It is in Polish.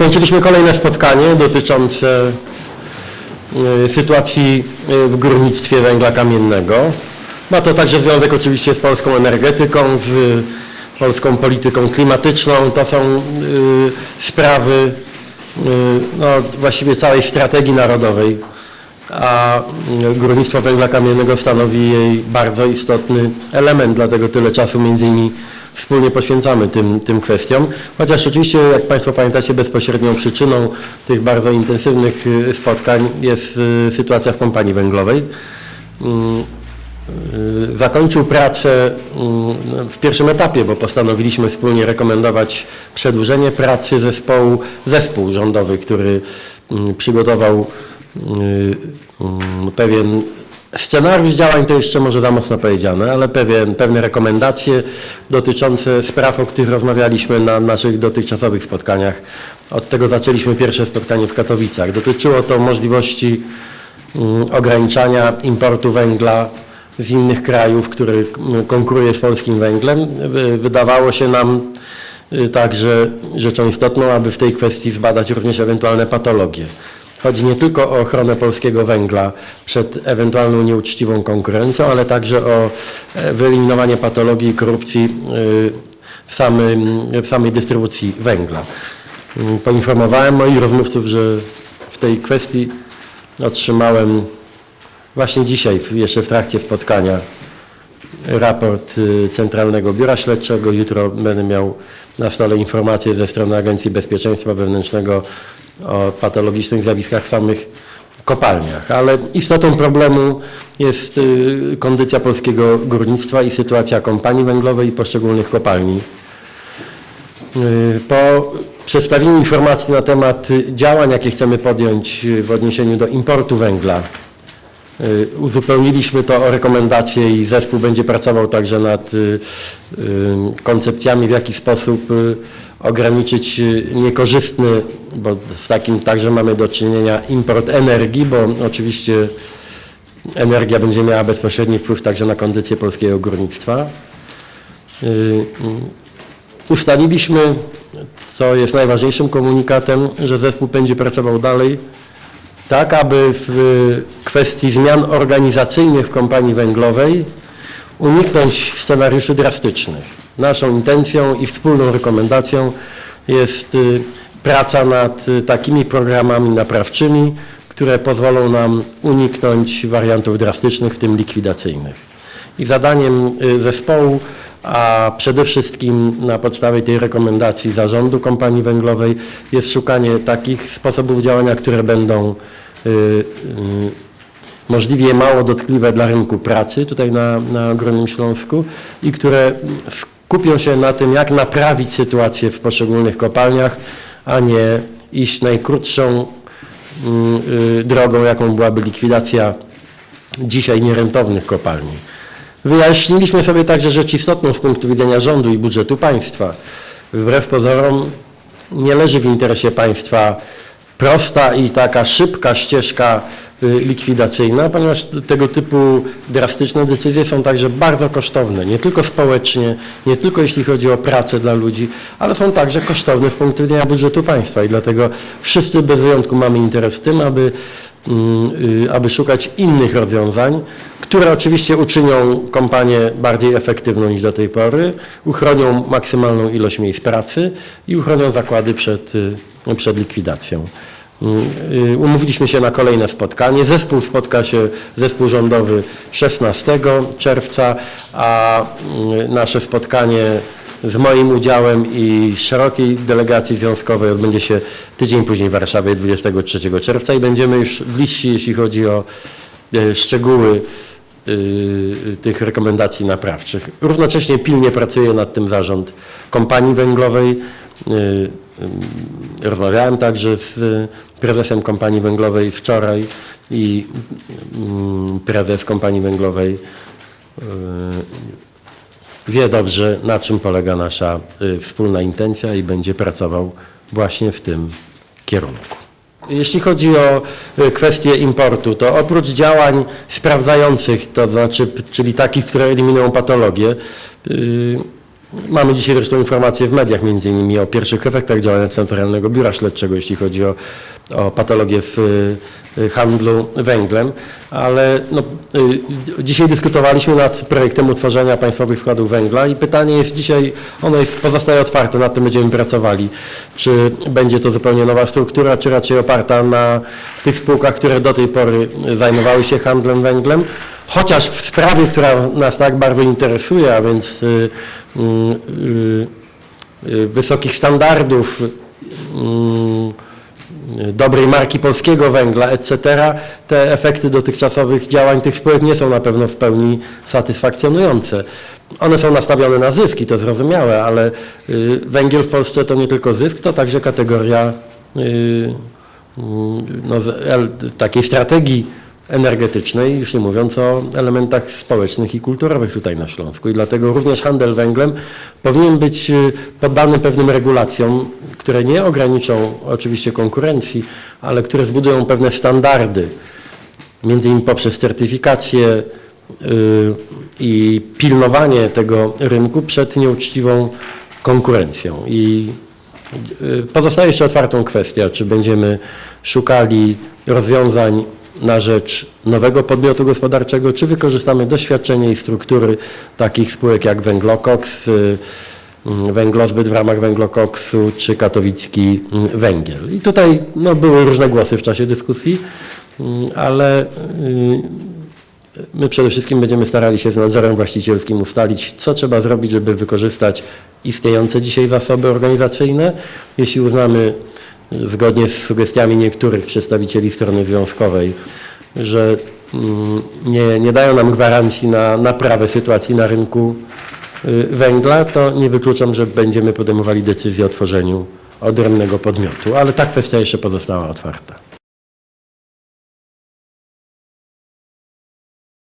Skończyliśmy kolejne spotkanie dotyczące y, sytuacji y, w górnictwie węgla kamiennego. Ma to także związek oczywiście z polską energetyką, z polską polityką klimatyczną. To są y, sprawy no, właściwie całej strategii narodowej, a górnictwo węgla kamiennego stanowi jej bardzo istotny element, dlatego tyle czasu między innymi wspólnie poświęcamy tym, tym kwestiom. Chociaż oczywiście, jak Państwo pamiętacie, bezpośrednią przyczyną tych bardzo intensywnych y, spotkań jest y, sytuacja w kompanii węglowej. Mm, y, Zakończył pracę mm, w pierwszym etapie, bo postanowiliśmy wspólnie rekomendować przedłużenie pracy zespołu, zespół rządowy, który mm, przygotował pewien scenariusz działań, to jeszcze może za mocno powiedziane, ale pewien, pewne rekomendacje dotyczące spraw, o których rozmawialiśmy na naszych dotychczasowych spotkaniach. Od tego zaczęliśmy pierwsze spotkanie w Katowicach. Dotyczyło to możliwości mm, ograniczania importu węgla z innych krajów, który mm, konkuruje z polskim węglem. Wy- Wydawało się nam y, także rzeczą istotną, aby w tej kwestii zbadać również ewentualne patologie. Chodzi nie tylko o ochronę polskiego węgla przed ewentualną nieuczciwą konkurencją, ale także o e, wyeliminowanie patologii i korupcji y, w, samym, w samej dystrybucji węgla. Mm, Poinformowałem moich rozmówców, że w tej kwestii otrzymałem właśnie dzisiaj, jeszcze w trakcie spotkania, raport y, Centralnego Biura Śledczego. Jutro będę miał na stole informacje ze strony Agencji Bezpieczeństwa Wewnętrznego o patologicznych zjawiskach w samych kopalniach. Ale istotą problemu jest y, kondycja polskiego górnictwa i sytuacja kompanii węglowej i poszczególnych kopalni. Y, Po przedstawieniu informacji na temat działań, jakie chcemy podjąć w odniesieniu do importu węgla, uzupełniliśmy to o rekomendacje i zespół będzie pracował także nad y, y, koncepcjami, w jaki sposób y, ograniczyć y, niekorzystny, bo z takim także mamy do czynienia import energii, bo oczywiście energia będzie miała bezpośredni wpływ także na kondycję polskiego górnictwa. Y, y, Ustaliliśmy, co jest najważniejszym komunikatem, że zespół będzie pracował dalej, tak aby w kwestii zmian organizacyjnych w kompanii węglowej uniknąć scenariuszy drastycznych. Naszą intencją i wspólną rekomendacją jest y, praca nad y, takimi programami naprawczymi, które pozwolą nam uniknąć wariantów drastycznych, w tym likwidacyjnych. I zadaniem y, zespołu, a przede wszystkim na podstawie tej rekomendacji zarządu kompanii węglowej jest szukanie takich sposobów działania, które będą y, y, możliwie mało dotkliwe dla rynku pracy tutaj na, na Górnym Śląsku i które skupią się na tym, jak naprawić sytuację w poszczególnych kopalniach, a nie iść najkrótszą mm, y, drogą, jaką byłaby likwidacja dzisiaj nierentownych kopalni. Wyjaśniliśmy sobie także rzecz istotną z punktu widzenia rządu i budżetu państwa. Wbrew pozorom nie leży w interesie państwa prosta i taka szybka ścieżka y, likwidacyjna, ponieważ tego typu drastyczne decyzje są także bardzo kosztowne, nie tylko społecznie, nie tylko jeśli chodzi o pracę dla ludzi, ale są także kosztowne z punktu widzenia budżetu państwa i dlatego wszyscy bez wyjątku mamy interes w tym, aby, aby szukać innych rozwiązań, które oczywiście uczynią kompanię bardziej efektywną niż do tej pory, uchronią maksymalną ilość miejsc pracy i uchronią zakłady przed, y, przed likwidacją. Y, Umówiliśmy się na kolejne spotkanie. Zespół spotka się, zespół rządowy 16 czerwca, a y, nasze spotkanie z moim udziałem i szerokiej delegacji związkowej odbędzie się tydzień później w Warszawie 23 czerwca i będziemy już bliżsi, jeśli chodzi o y, szczegóły y, tych rekomendacji naprawczych. Równocześnie pilnie pracuje nad tym zarząd kompanii węglowej. Y, Rozmawiałem także z prezesem kompanii węglowej wczoraj i mm, prezes kompanii węglowej wie dobrze, na czym polega nasza y, wspólna intencja i będzie pracował właśnie w tym kierunku. Jeśli chodzi o y, kwestię importu, to oprócz działań sprawdzających, to znaczy, czyli takich, które eliminują patologię, y, Mamy dzisiaj zresztą informacje w mediach między innymi o pierwszych efektach działania Centralnego Biura Śledczego, jeśli chodzi o, o patologię w y, handlu węglem, ale no, y, dzisiaj dyskutowaliśmy nad projektem utworzenia państwowych składów węgla i pytanie jest dzisiaj, ono jest, pozostaje otwarte, nad tym będziemy pracowali, czy będzie to zupełnie nowa struktura, czy raczej oparta na tych spółkach, które do tej pory zajmowały się handlem węglem, chociaż w sprawie, która nas tak bardzo interesuje, a więc y, y, y, wysokich standardów, dobrej marki polskiego węgla, etc., te efekty dotychczasowych działań tych spółek nie są na pewno w pełni satysfakcjonujące. One są nastawione na zyski, to zrozumiałe, ale węgiel w Polsce to nie tylko zysk, to także kategoria no, takiej strategii energetycznej, już nie mówiąc o elementach społecznych i kulturowych tutaj na Śląsku. I dlatego również handel węglem powinien być y, poddany pewnym regulacjom, które nie ograniczą oczywiście konkurencji, ale które zbudują pewne standardy, między innymi poprzez certyfikację y, i pilnowanie tego rynku przed nieuczciwą konkurencją. I y, pozostaje jeszcze otwartą kwestia, czy będziemy szukali rozwiązań na rzecz nowego podmiotu gospodarczego, czy wykorzystamy doświadczenie i struktury takich spółek jak Węglokoks, y, Węglozbyt w ramach Węglokoksu, czy Katowicki mm, Węgiel. I tutaj no, były różne głosy w czasie dyskusji, mm, ale y, My przede wszystkim będziemy starali się z nadzorem właścicielskim ustalić, co trzeba zrobić, żeby wykorzystać istniejące dzisiaj zasoby organizacyjne. Jeśli uznamy, y, zgodnie z sugestiami niektórych przedstawicieli strony związkowej, że mm, nie, nie dają nam gwarancji na naprawę sytuacji na rynku y, węgla, to nie wykluczam, że będziemy podejmowali decyzję o tworzeniu odrębnego podmiotu, ale ta kwestia jeszcze pozostała otwarta.